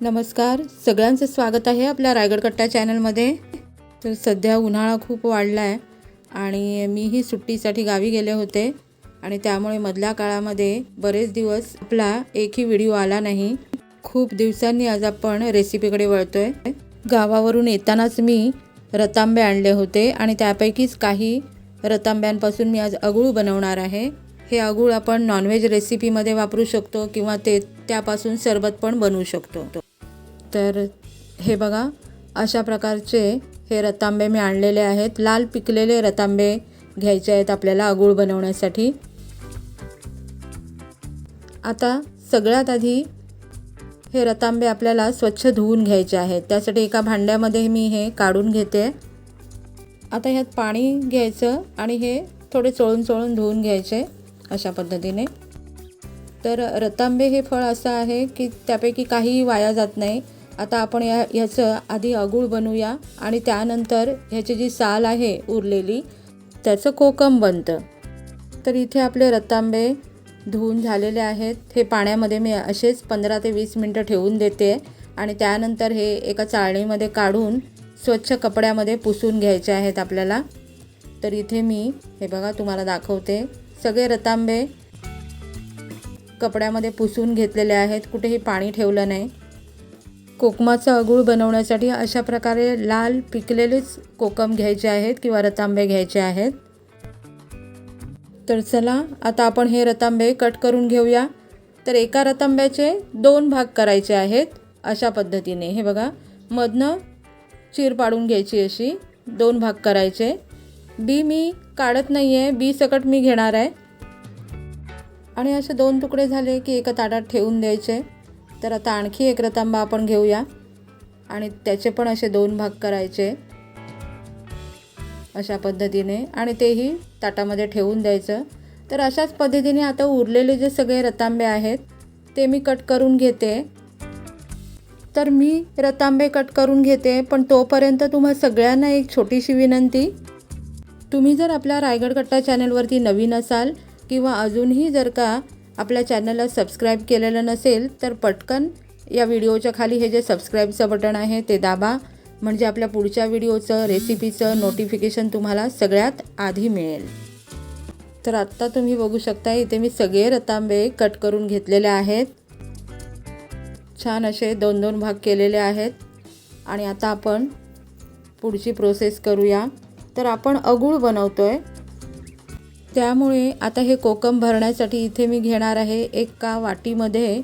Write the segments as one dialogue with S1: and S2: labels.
S1: नमस्कार सगळ्यांचं स्वागत आहे आपल्या रायगड कट्टा चॅनलमध्ये. तर सध्या उन्हाळा खूप वाढला आहे आणि मीही सुट्टीसाठी गावी गेले होते आणि त्यामुळे मधल्या काळामध्ये बरेच दिवस आपला एकही व्हिडिओ आला नाही. खूप दिवसांनी आज आपण रेसिपीकडे वळतो आहे गावावरून येतानाच मी रतांबे आणले होते आणि त्यापैकीच काही रतांब्यांपासून मी आज अगळू बनवणार आहे. हे आगूळ आपण नॉनव्हेज रेसिपीमध्ये वापरू शकतो किंवा ते त्यापासून सरबत पण बनवू शकतो. तर हे बघा अशा प्रकारचे हे रतांबे मी आणलेले आहेत. लाल पिकलेले रतांबे घ्यायचे आहेत आपल्याला आगूळ बनवण्यासाठी. आता सगळ्यात आधी हे रतांबे आपल्याला स्वच्छ धुवून घ्यायचे आहेत. त्यासाठी एका भांड्यामध्ये मी हे काढून घेते. आता ह्यात पाणी घ्यायचं आणि हे थोडे चोळून चोळून धुवून घ्यायचे. अशा पद्धतीने. तर रतांबे हे फळ असं आहे की त्यापैकी काहीही वाया जात नाही. आता आपण या ह्याचं आधी अगूळ बनवूया आणि त्यानंतर ह्याची जी साल आहे उरलेली त्याचं कोकम बनतं. तर इथे आपले रतांबे धुवून झालेले आहेत. हे पाण्यामध्ये मी असेच पंधरा ते वीस मिनटं ठेवून देते आणि त्यानंतर हे एका चाळणीमध्ये काढून स्वच्छ कपड्यामध्ये पुसून घ्यायचे आहेत आपल्याला. तर इथे मी हे बघा तुम्हाला दाखवते. सगळे रतांबे कपड्यामध्ये पुसून घेतलेले आहेत. कुठेही पाणी ठेवलं नाही. कोकमाचं अगूळ बनवण्यासाठी अशा प्रकारे लाल पिकलेलेच कोकम घ्यायचे आहेत किंवा रतांबे घ्यायचे आहेत. तर चला आता आपण हे रतांबे कट करून घेऊया. तर एका रतांब्याचे दोन भाग करायचे आहेत अशा पद्धतीने. हे बघा मधनं चीर पाडून घ्यायची अशी दोन भाग करायचे. बी मी काढत नाही आहे बी सकट मी घेणार आहे. आणि असे दोन तुकडे झाले की एका ताटात ठेवून द्यायचे. तर आता आणखी एक रतांबा आपण घेऊया. आणि त्याचे पण असे दोन भाग करायचे. अशा पद्धतीने. आणि तेही ताटामध्ये ठेवून द्यायचं. तर अशाच पद्धतीने आता उरलेले जे सगळे रतांबे आहेत ते मी कट करून घेते. तर मी रतांबे कट करून घेते पण तोपर्यंत तुम्हा सगळ्यांना एक छोटीशी विनंती. तुम्ही जर आपल्या रायगड कट्टा चॅनलवरती नवीन असाल किंवा अजूनही जर का आपल्या चॅनलला सबस्क्राईब केलेलं नसेल तर पटकन या व्हिडिओच्या खाली हे जे सबस्क्राईबचं बटन आहे ते दाबा. म्हणजे आपल्या पुढच्या व्हिडिओचं रेसिपीचं नोटिफिकेशन तुम्हाला सगळ्यात आधी मिळेल. तर आत्ता तुम्ही बघू शकता इथे मी सगळे रतांबे कट करून घेतलेले आहेत. छान असे दोन दोन भाग केलेले आहेत. आणि आता आपण पुढची प्रोसेस करूया. तर आपण अगूळ बनवतो आहे त्यामुळे आता हे कोकम भरण्यासाठी इथे मी घेणार आहे एका वाटीमध्ये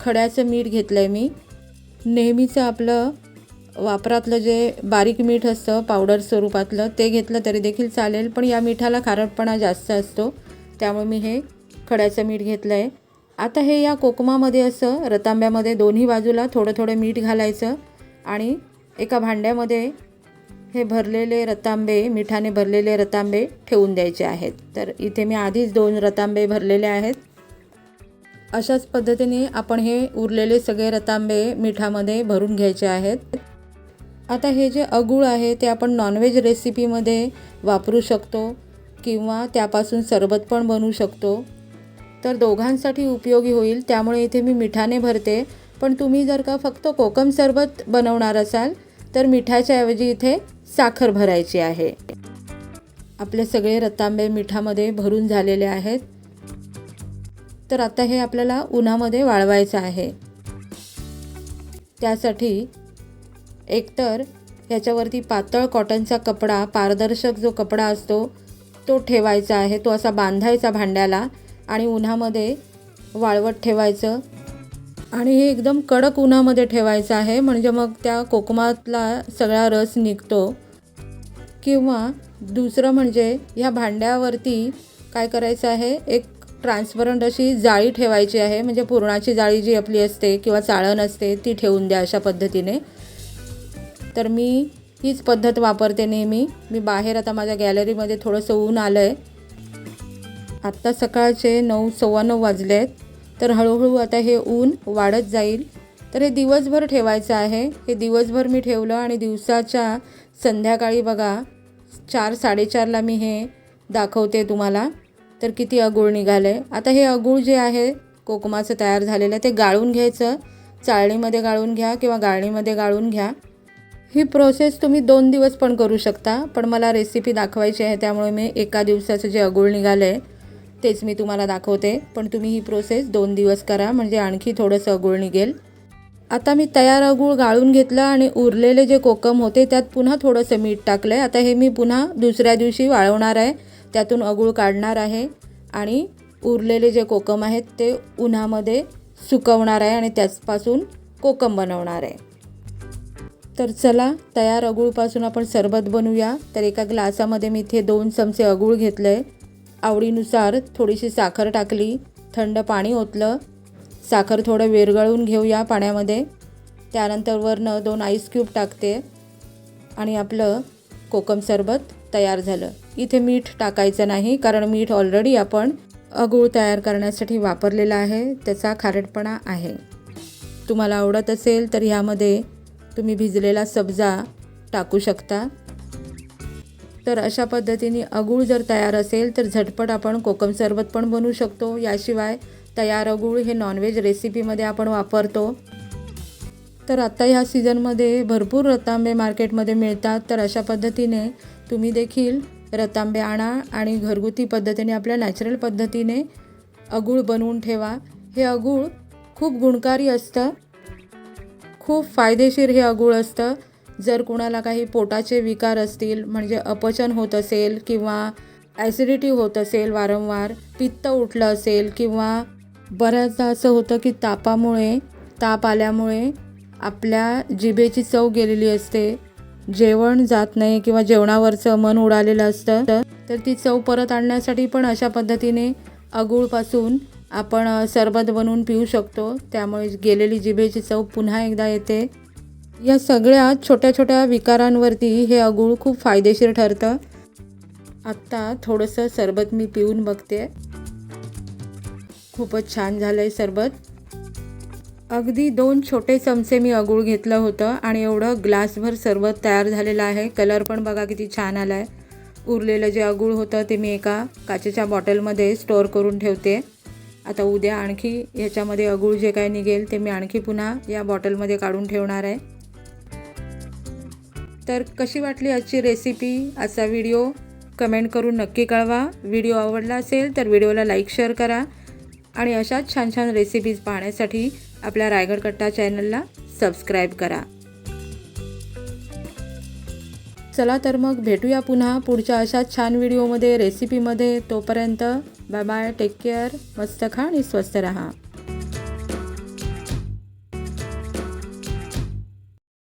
S1: खड्याचं मीठ घेतलं आहे मी. नेहमीचं आपलं वापरातलं जे बारीक मीठ असतं पावडर स्वरूपातलं ते घेतलं तरी देखील चालेल पण या मिठाला खारटपणा जास्त असतो. त्यामुळे मी हे खड्याचं मीठ घेतलं आहे आता हे या कोकमामध्ये असं रतांब्यामध्ये दोन्ही बाजूला थोडं थोडं मीठ घालायचं आणि एका भांड्यामध्ये हे भरलेले रतांबे मिठाने भरलेले रतांबे ठेवून द्यायचे आहेत. तर इथे मी आधीच दोन रतांबे भरलेले आहेत. अशाच पद्धतीने आपण हे उरलेले सगळे रतांबे मिठामध्ये भरून घ्यायचे आहेत. आता हे जे अगूळ आहे ते आपण नॉनव्हेज रेसिपीमध्ये वापरू शकतो किंवा त्यापासून सरबत पण बनवू शकतो. तर दोघांसाठी उपयोगी होईल त्यामुळे इथे मी मिठाने भरते. पण तुम्ही जर का फक्त कोकम सरबत बनवणार असाल तर मिठाच्या ऐवजी इथे साखर भरायची आहे. आपले सगळे रतांबे मिठामध्ये भरून झालेले आहेत. तर आता हे आपल्याला उन्हामध्ये वाळवायचं आहे. त्यासाठी एकतर ह्याच्यावरती पातळ कॉटनचा कपडा पारदर्शक जो कपडा असतो तो ठेवायचा आहे. तो असा बांधायचा भांड्याला आणि उन्हामध्ये वाळवत ठेवायचं. आणि हे एकदम कडक उन्हामध्ये ठेवायचं आहे. म्हणजे मग त्या कोकमातला सगळा रस निघतो. किंवा दुसरं म्हणजे ह्या भांड्यावरती काय करायचं आहे? एक ट्रान्सपरंट अशी जाळी ठेवायची आहे. म्हणजे पुरणाची जाळी जी आपली असते किंवा चाळण असते ती ठेवून द्या अशा पद्धतीने. तर मी हीच पद्धत वापरते नेहमी. मी बाहेर आता माझ्या गॅलरीमध्ये थोडंसं ऊन आलं आहे आत्ता सकाळचे नऊ सव्वा नऊ वाजले आहेत तर हळूहळू आता हे ऊन वाढत जाईल. तर हे दिवसभर ठेवायचं आहे. हे दिवसभर मी ठेवलं आणि दिवसाच्या संध्याकाळी बघा चार साडेचारला मी हे दाखवते तुम्हाला. तर किती अगूळ निघाले आता हे अगूळ जे आहे कोकमाचं तयार झालेलं आहे ते गाळून घ्यायचं. चाळणीमध्ये गाळून घ्या किंवा गाळणीमध्ये गाळून घ्या. ही प्रोसेस तुम्ही दोन दिवस पण करू शकता पण मला रेसिपी दाखवायची आहे त्यामुळे मी एका दिवसाचं जे अगूळ निघालं आहे तेच मी तुम्हाला दाखवते. पण तुम्ही ही प्रोसेस दोन दिवस करा म्हणजे आणखी थोडंसं अगूळ निघेल. आता मी तयार अगूळ गाळून घेतलं आणि उरलेले जे कोकम होते त्यात पुन्हा थोडंसं मीठ टाकलं आहे आता हे मी पुन्हा दुसऱ्या दिवशी वाळवणार आहे. त्यातून अगूळ काढणार आहे आणि उरलेले जे कोकम आहेत ते उन्हामध्ये सुकवणार आहे आणि त्याचपासून कोकम बनवणार आहे. तर चला तयार अगूळपासून आपण सरबत बनवूया. तर एका ग्लासामध्ये मी इथे दोन चमचे अगूळ घेतलं आहे आवडीनुसार थोडीशी साखर टाकली थंड पाणी ओतलं साखर थोडं विरघळून घेऊया पाण्यामध्ये. त्यानंतर वरनं दोन आईस क्यूब टाकते. आणि आपलं कोकम सरबत तयार झालं. इथे मीठ टाकायचं नाही कारण मीठ ऑलरेडी आपण अगूळ तयार करण्यासाठी वापरलेला आहे. त्याचा खारटपणा आहे. तुम्हाला आवडत असेल तर ह्यामध्ये तुम्ही भिजलेला सब्जा टाकू शकता. तर अशा पद्धतीने अगूळ जर तयार असेल तर झटपट आपण कोकम सरबत पण बनवू शकतो. याशिवाय तयार अगूळ हे नॉनव्हेज रेसिपीमध्ये आपण वापरतो. तर आत्ता ह्या सीझनमध्ये भरपूर रतांबे मार्केटमध्ये मिळतात. तर अशा पद्धतीने तुम्ही देखील रतांबे आणा आणि घरगुती पद्धतीने आपल्या नॅचरल पद्धतीने अगूळ बनवून ठेवा. हे अगूळ खूप गुणकारी असतं. खूप फायदेशीर हे अगूळ असतं. जर कुणाला काही पोटाचे विकार असतील म्हणजे अपचन होत असेल किंवा ॲसिडिटी होत असेल वारंवार पित्त उठलं असेल किंवा बऱ्याचदा असं होतं की तापामुळे ताप आल्यामुळे आपल्या जिभेची चव गेलेली असते. जेवण जात नाही किंवा जेवणावरचं मन उडालेलं असतं तर ती चव परत आणण्यासाठी पण अशा पद्धतीने अगूळपासून आपण सरबत बनवून पिऊ शकतो. त्यामुळे गेलेली जिभेची चव पुन्हा एकदा येते. या सगळ्या छोट्या छोट्या विकारांवरती हे अगूळ खूप फायदेशीर ठरतं. आत्ता थोडंसं सरबत मी पिऊन बघते. खूपच छान झालं आहे सरबत. अगदी दोन छोटे चमचे मी अगूळ घेतलं होतं आणि एवढं ग्लासभर सरबत तयार झालेलं आहे. कलर पण बघा किती छान आला आहे उरलेलं जे अगूळ होतं ते मी एका काचेच्या बॉटलमध्ये स्टोअर करून ठेवते. आता उद्या आणखी ह्याच्यामध्ये अगूळ जे काय निघेल ते मी आणखी पुन्हा या बॉटलमध्ये काढून ठेवणार आहे. तर कशी वाटली आजची रेसिपी? आजचा व्हिडिओ? कमेंट करून नक्की कळवा. व्हिडिओ आवडला असेल तर व्हिडिओला लाईक शेअर करा. आणि अशाच छान छान रेसिपीज पाहण्यासाठी आपल्या रायगड कट्टा चॅनलला सबस्क्राईब करा. चला तर मग भेटूया पुन्हा पुढच्या अशाच छान व्हिडिओमध्ये रेसिपीमध्ये तोपर्यंत बाय बाय टेक केअर मस्त खा आणि स्वस्त रहा.